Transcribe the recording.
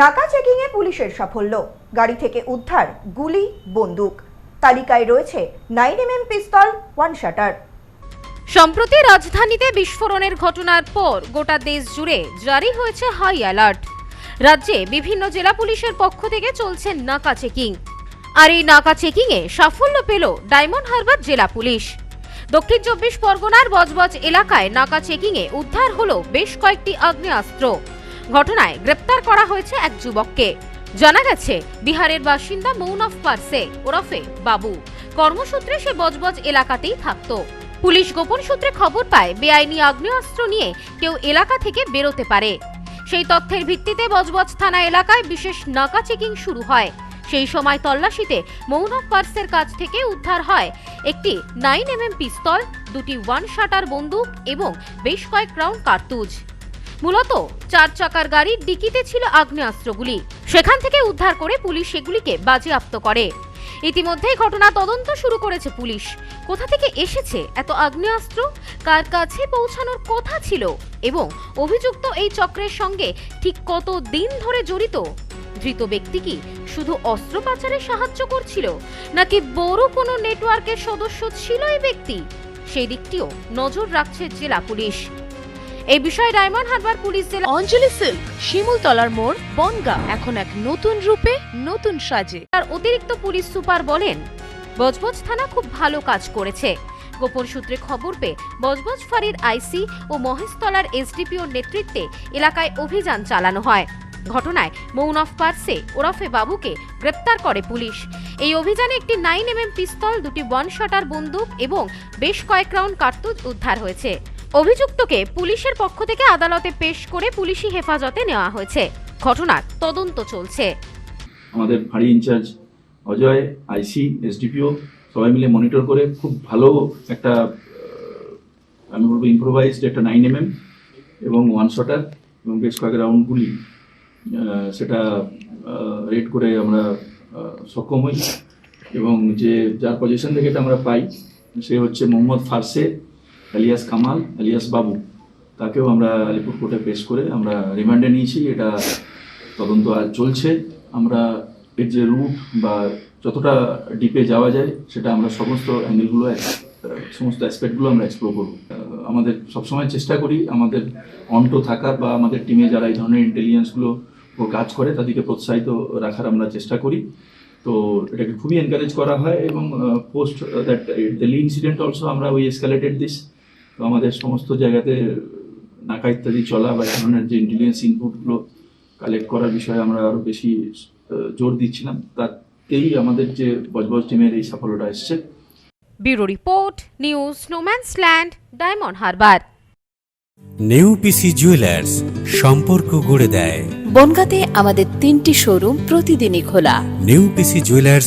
নাকা চেকিংয়ে পুলিশের সাফল্য। গাড়ি থেকে উদ্ধার, গুলি, বন্দুক। তালিকায় রয়েছে nine M pistol, one shotter. সম্প্রতি রাজধানীতে বিস্ফোরণের ঘটনার পর গোটা দেশ জুড়ে জারি হয়েছে হাই অ্যালার্ট। রাজ্যে বিভিন্ন জেলা পুলিশের পক্ষ থেকে চলছে নাকা চেকিং। আর এই নাকা চেকিংয়ে সাফল্য পেল ডায়মন্ড হারবার জেলা পুলিশ। দক্ষিণ চব্বিশ পরগনার বজবজ এলাকায় নাকা চেকিংয়ে উদ্ধার হলো বেশ কয়েকটি আগ্নেয়াস্ত্র। ঘটনায় গ্রেপ্তার করা হয়েছে এক যুবককে। জানা গেছে, বিহারের বাসিন্দা মৌনফ পার্সে, ওরফে বাবু। কর্মসূত্রে সে বজবজ এলাকাতেই থাকতো। পুলিশ গোপন সূত্রে খবর পায়, বেআইনি আগ্নেয়াস্ত্র নিয়ে কেউ এলাকা থেকে বেরোতে পারে। সেই তথ্যের ভিত্তিতে বজবজ থানা এলাকায় বিশেষ নাকা চেকিং শুরু হয়। সেই সময় তল্লাশিতে মৌনক পার্সের কাছ থেকে উদ্ধার হয় একটি নাইন এম পিস্তল, দুটি ওয়ান শাটার বন্দুক এবং বেশ কয়েক রাউন্ড কার্তুজ। মূলত চার চাকার গাড়ির ডিকিতে ছিল আগ্নেয়াস্ত্রগুলি। সেখান থেকে উদ্ধার করে পুলিশ সেগুলিকে বাজেয়াপ্ত করে। ইতিমধ্যেই ঘটনা তদন্ত শুরু করেছে পুলিশ। কোথা থেকে এসেছে এত আগ্নেয়াস্ত্র? কার কাছে পৌঁছানোর কথা ছিল? এবং অভিযুক্ত এই চক্রের সঙ্গে ঠিক কত দিন ধরে জড়িত? ধৃত ব্যক্তি কি শুধু অস্ত্র পাচারে সাহায্য করছিল, নাকি বড় কোনো নেটওয়ার্কের সদস্য ছিল এই ব্যক্তি? সেই দিকটিও নজর রাখছে জেলা পুলিশ। এই বিষয়ে ডায়মন্ড হারবার পুলিশ জেলা অঞ্জলি সিল্ক শিমুলতলার মোড় বনগা। এখন এক নতুন রূপে নতুন সাজে। তার অতিরিক্ত পুলিশ সুপার বলেন বজবজ থানা খুব ভালো কাজ করেছে। গোপন সূত্রে খবর পেয়ে বজবজ ফাঁড়ির আইসি ও মহেশতলার এসডিপিওর নেতৃত্বে এলাকায় অভিযান চালানো হয়। ঘটনায় মৌনফ পার্সে ওরফে বাবুকে গ্রেপ্তার করে পুলিশ। এই অভিযানে একটি নাইন এম পিস্তল দুটি ওয়ান শটার বন্দুক এবং বেশ কয়েক রাউন্ড কার্তুজ উদ্ধার হয়েছে। অভিযুক্তকে পুলিশের পক্ষ থেকে আদালতে পেশ করে পুলিশি হেফাজতে নেওয়া হয়েছে। ঘটনার তদন্ত চলছে। আমাদের ফাঁড়ি ইনচার্জ অজয় আইসি এসডিপিও সবাই মিলে মনিটর করে খুব ভালো একটা আমি বলব ইম্প্রোভাইজড একটা নাইন এমএম এবং ওয়ান শটার এবং বেশ কয়েক রাউন্ড গুলি সেটা রেড করে আমরা সক্ষম হই। এবং যে, যার পজিশন থেকে এটা আমরা পাই, সে হচ্ছে মোহাম্মদ ফারসে। আলিয়াস কামাল আলিয়াস বাবু তাকেও আমরা আলিপুর কোর্টে পেশ করে আমরা রিমান্ডে নিয়েছি। এটা তদন্ত আজ চলছে। আমরা এর যে রুট বা যতটা ডিপে যাওয়া যায়, সেটা আমরা সমস্ত অ্যাঙ্গেলগুলো সমস্ত অ্যাসপেক্টগুলো আমরা এক্সপ্লোর করব। আমাদের সবসময় চেষ্টা করি আমাদের অন্টো থাকার বা আমাদের টিমে যারা এই ধরনের ইন্টেলিজেন্সগুলো কাজ করে, তাদেরকে প্রোৎসাহিত রাখার আমরা চেষ্টা করি। তো এটাকে খুবই এনকারেজ করা হয় এবং post that Delhi incident also আমরা ওই এসকালেটেড দিস তো আমাদের সমস্ত জায়গাতে নাকা ইত্যাদি চলা বা এই ধরনের যে ইন্টেলিজেন্স ইনপুটগুলো কালেক্ট করার বিষয়ে আমরা আরও বেশি জোর দিচ্ছিলাম তাতেই আমাদের যে বজবজ টিমের এই সাফল্যটা এসছে। Bureau report news snowman's land Diamond Harbour. New PC Jewellers সম্পর্ক গড়ে দেয়। বনগাঁতে আমাদের তিনটি শোরুম প্রতিদিনই খোলা। নেউপিসি জুয়েলার্স